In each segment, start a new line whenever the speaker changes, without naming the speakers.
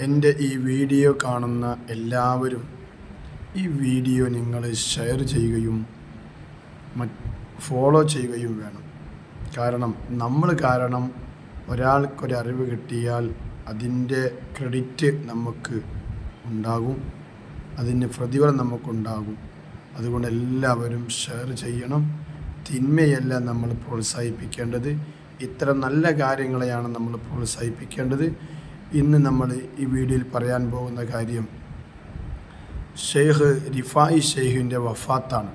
എന്റെ ഈ വീഡിയോ കാണുന്ന എല്ലാവരും ഈ വീഡിയോ നിങ്ങൾ ഷെയർ ചെയ്യുകയും ഫോളോ ചെയ്യുകയും വേണം. കാരണം നമ്മൾ കാരണം ഒരാൾക്കൊരറിവ് കിട്ടിയാൽ അതിന്റെ ക്രെഡിറ്റ് നമുക്ക് ഉണ്ടാകും. അതിന് പ്രതിഫലം നമുക്കുണ്ടാകും. അതുകൊണ്ട് എല്ലാവരും ഷെയർ ചെയ്യണം. തിന്മയല്ല നമ്മൾ പ്രോത്സാഹിപ്പിക്കേണ്ടത്. ഇത്തരം നല്ല കാര്യങ്ങളെയാണ് നമ്മൾ പ്രോത്സാഹിപ്പിക്കേണ്ടത്. ഇന്ന് നമ്മൾ ഈ വീഡിയോയിൽ പറയാൻ പോകുന്ന കാര്യം ഷെയ്ഖ് റിഫായി ഷെയ്ഖിന്റെ വഫാത്താണ്.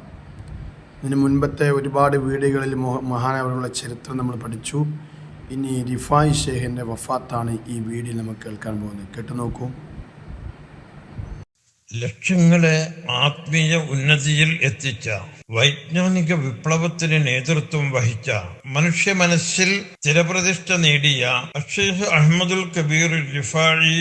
ഇതിന് മുൻപത്തെ ഒരുപാട് വീടുകളിൽ മഹാനവരുള്ള ചരിത്രം നമ്മൾ പഠിച്ചു. ഇനി റിഫായി ഷെയ്ഖിന്റെ വഫാത്താണ് ഈ വീഡിയോയിൽ നമുക്ക് കേൾക്കാൻ പോകുന്നത്. കേട്ടു നോക്കൂ.
ലക്ഷ്യങ്ങളെ ആത്മീയ ഉന്നതിയിൽ എത്തിച്ച വൈജ്ഞാനിക വിപ്ലവത്തിന് നേതൃത്വം വഹിച്ച മനുഷ്യ മനസ്സിൽ സ്ഥിരപ്രതിഷ്ഠ നേടിയ അഷേഖ് അഹമ്മദുൽ കബീർ ജിഫാഴി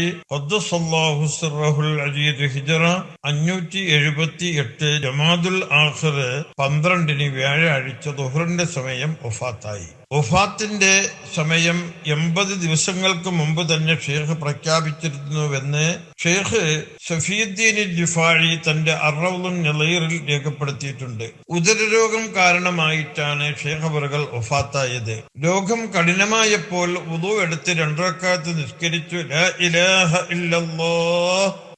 അജീദ് ഹിജറ അഞ്ഞൂറ്റി എഴുപത്തി എട്ട് ജമാദുൽ ആഖിർ പന്ത്രണ്ടിന് വ്യാഴാഴ്ച ദുഹറിന്റെ സമയം ഒഫാത്തായി ഒഫാത്തിന്റെ സമയം എൺപത് ദിവസങ്ങൾക്ക് മുമ്പ് തന്നെ ഷെയ്ഖ് പ്രഖ്യാപിച്ചിരുന്നുവെന്ന് ഷെയ്ഖ് സഫീദ്ദീൻ ജിഫാഴി തന്റെ അറവുൽ നളീറിൽ രേഖപ്പെടുത്തിയിട്ടുണ്ട്. ഉദരരോഗം കാരണമായിട്ടാണ് ഷെയ്ഖ് അവറുകൾ ഒഫാത്തായത്. രോഗം കഠിനമായപ്പോൾ ഉദു എടുത്ത് രണ്ടരക്കാലത്ത് നിസ്കരിച്ചു ഇലാഹ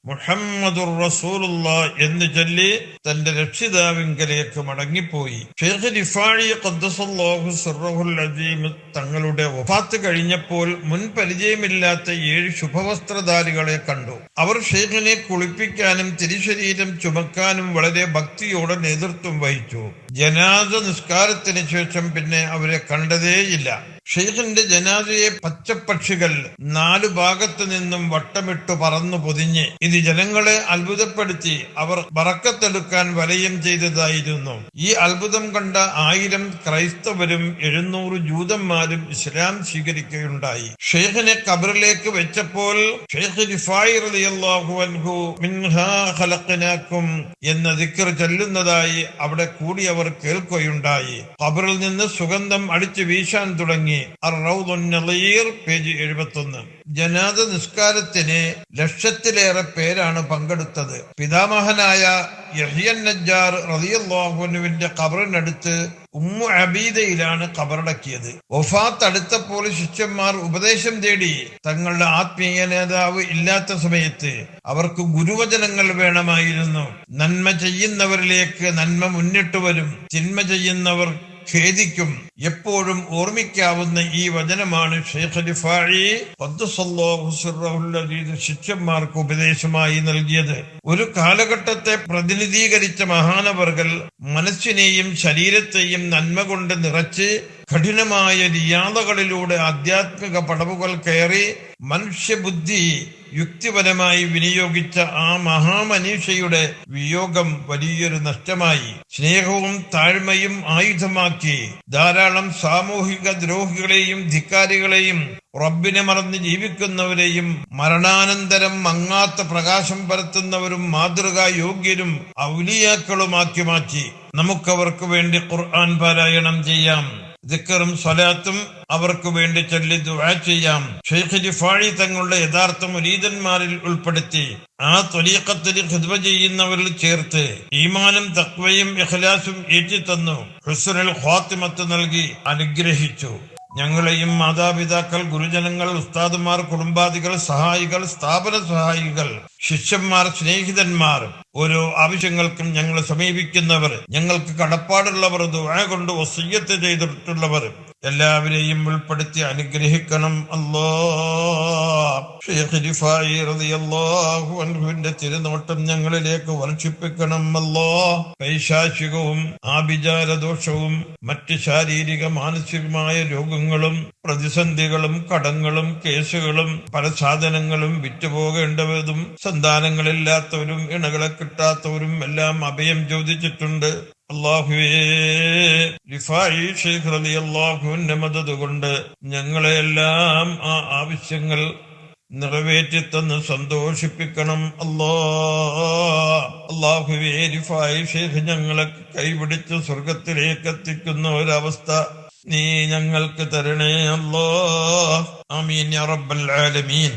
മുഹമ്മദുർ റസൂലുള്ള എന്ന് ചൊല്ലി തന്റെ രക്ഷിതാവിങ്കലേക്ക് മടങ്ങിപ്പോയി. ഷെയ്ഖ് റിഫാഴി ഖദ്ദസല്ലാഹു സുറഹുൽ അസീം തങ്ങളുടെ വഫാത്ത് കഴിഞ്ഞപ്പോൾ മുൻ പരിചയമില്ലാത്ത ഏഴ് ശുഭവസ്ത്രധാരികളെ കണ്ടു. അവർ ഷെയ്ഖിനെ കുളിപ്പിക്കാനും തിരിശരീരം ചുമക്കാനും വളരെ ഭക്തിയോടെ നേതൃത്വം വഹിച്ചു. ജനാദ നിസ്കാരത്തിന് ശേഷം പിന്നെ അവരെ കണ്ടതേയില്ല. ഷെയ്ഖിന്റെ ജനാദയെ പച്ചപ്പക്ഷികൾ നാലു ഭാഗത്തു നിന്നും വട്ടമിട്ടു പറന്നു പൊതിഞ്ഞ് ഇത് ജനങ്ങളെ അത്ഭുതപ്പെടുത്തി അവർ വറക്കത്തെടുക്കാൻ വലയം ചെയ്തതായിരുന്നു. ഈ അത്ഭുതം കണ്ട ആയിരം ക്രൈസ്തവരും എഴുന്നൂറ് ജൂതന്മാരും ഇസ്ലാം സ്വീകരിക്കുകയുണ്ടായി. ഷെയ്ഖിനെ കബറിലേക്ക് വെച്ചപ്പോൾ എന്ന ദിക്കർ ചൊല്ലുന്നതായി അവിടെ കൂടിയവർ കേൾക്കുകയുണ്ടായി. കബറിൽ നിന്ന് സുഗന്ധം അടിച്ചു വീശാൻ തുടങ്ങി. അറൗദുന്നളീർ പേജ് എഴുപത്തൊന്ന്. ജനാദ നിസ്കാരത്തിന് ലക്ഷത്തിലേറെ പേരാണ് പങ്കെടുത്തത്. പിതാമഹനായ യഹിയൻ നജ്ജാർ റളിയല്ലാഹുവിന്റെ ഖബറിനടുത്ത് ഉമ്മു അബീദയിലാണ് ഖബറടക്കിയത്. ഒഫാത്ത് അടുത്തപ്പോൾ ശിഷ്യന്മാർ ഉപദേശം തേടി തങ്ങളുടെ ആത്മീയ നേതാവ് ഇല്ലാത്ത സമയത്ത് അവർക്ക് ഗുരുവചനങ്ങൾ വേണമായിരുന്നു. നന്മ ചെയ്യുന്നവരിലേക്ക് നന്മ മുന്നിട്ട് വരും. തിന്മ ചെയ്യുന്നവർ ഖേദിക്കും. എപ്പോഴും ഓർമ്മിക്കാവുന്ന ഈ വചനമാണ് ഷെയ്ഖ് ശിഷ്യന്മാർക്ക് ഉപദേശമായി നൽകിയത്. ഒരു കാലഘട്ടത്തെ പ്രതിനിധീകരിച്ച മഹാനവർകൾ മനസ്സിനെയും ശരീരത്തെയും നന്മ കൊണ്ട് നിറച്ച് കഠിനമായ രിയാതകളിലൂടെ ആധ്യാത്മിക പടവുകൾ കയറി മനുഷ്യബുദ്ധി യുക്തിപരമായി വിനിയോഗിച്ച ആ മഹാമനീഷയുടെ വിയോഗം വലിയൊരു നഷ്ടമായി. സ്നേഹവും താഴ്മയും ആയുധമാക്കി. ധാരാളം സാമൂഹിക ദ്രോഹികളെയും ധിക്കാരികളെയും റബ്ബിനെ മറന്ന് ജീവിക്കുന്നവരെയും മരണാനന്തരം മങ്ങാത്ത പ്രകാശം പരത്തുന്നവരും മാതൃകാ യോഗ്യരും ഔലിയാക്കളുമാക്കി മാറ്റി. നമുക്കവർക്ക് വേണ്ടി ഖുർആൻ പാരായണം ചെയ്യാം. ദിക്കറും സ്വലാത്തും അവർക്ക് വേണ്ടി ചൊല്ലി ദുആ ചെയ്യാം. ഷെയ്ഖ് ജിഫാഴി തങ്ങളുടെ യഥാർത്ഥ മുരീദന്മാരിൽ ഉൾപ്പെടുത്തി ആ തൊലീക്കത്തിൽ ഹിദ്വ ചെയ്യുന്നവരിൽ ചേർത്ത് ഈമാനും തക്വയും ഇഖ്ലാസും ഏറ്റിത്തന്നു ഹുസ്നുൽ ഖാത്തിമത്ത് നൽകി അനുഗ്രഹിച്ചു. ഞങ്ങളെയും മാതാപിതാക്കൾ ഗുരുജനങ്ങൾ ഉസ്താദുമാർ കുടുംബാദികൾ സഹായികൾ സ്ഥാപന സഹായികൾ ശിഷ്യന്മാർ സ്നേഹിതന്മാർ ഓരോ ആവശ്യങ്ങൾക്കും ഞങ്ങളെ സമീപിക്കുന്നവർ ഞങ്ങൾക്ക് കടപ്പാടുള്ളവർ ദുആ കൊണ്ട് വസയ്യത്ത് ചെയ്തിട്ടുള്ളവർ. എല്ലാവരെയും ഉൾപ്പെടുത്തി അനുഗ്രഹിക്കണം. അല്ലോഹുവിന്റെ തിരുനോട്ടം ഞങ്ങളിലേക്ക് വർഷിപ്പിക്കണം. അല്ലോ. പൈശാചികവും ആഭിചാരദോഷവും മറ്റ് ശാരീരിക മാനസികമായ രോഗങ്ങളും പ്രതിസന്ധികളും കടങ്ങളും കേസുകളും പല സാധനങ്ങളും വിറ്റുപോകേണ്ടവരും സന്താനങ്ങളില്ലാത്തവരും ഇണകളെ കിട്ടാത്തവരും എല്ലാം അഭയം ചോദിച്ചിട്ടുണ്ട്. അള്ളാഹുവേ റിഫായി ഷെയ്ഖ് റലി അള്ളാഹുവിന്റെ മദത് കൊണ്ട് ഞങ്ങളെല്ലാം ആ ആവശ്യങ്ങൾ നിറവേറ്റി തന്ന് സന്തോഷിപ്പിക്കണം. അല്ലാ അള്ളാഹുവേ റിഫായി ഷെയ്ഖ് ഞങ്ങളെ കൈപിടിച്ച് സ്വർഗത്തിലേക്ക് എത്തിക്കുന്ന ഒരവസ്ഥ നീ ഞങ്ങൾക്ക് തരണേ. അല്ലോ അമീൻ റബ്ബൽ ആലമീൻ.